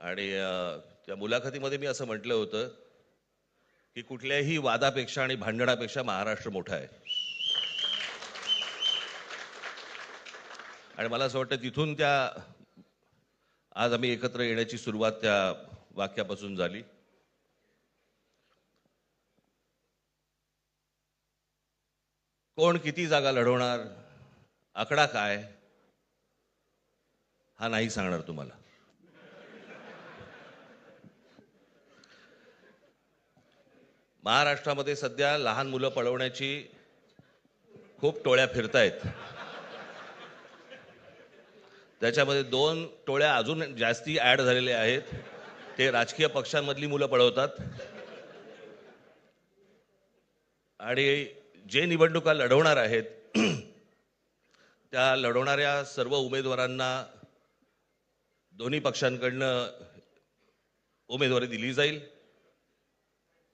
आणि त्या मुलाखतीमध्ये मी असं म्हटलं होतं की कुठल्याही वादापेक्षा आणि भांडणापेक्षा महाराष्ट्र मोठा आहे. आणि मला असं वाटतं तिथून त्या आज आम्ही एकत्र येण्याची सुरुवात त्या वाक्यापासून झाली. कोण किती जागा लढवणार आकडा काय हा नाही सांगणार तुम्हाला. महाराष्ट्रामध्ये सध्या लहान मुलं पळवण्याची खूप टोळ्या फिरतायत. त्याच्यामध्ये दोन टोळ्या अजून जास्ती ऍड झालेल्या आहेत. ते राजकीय पक्षांमधली मुलं पळवतात. आणि जे निवडणुका लढवणार आहेत त्या लढवणाऱ्या सर्व उमेदवारांना दोन्ही पक्षांकडनं उमेदवारी दिली जाईल.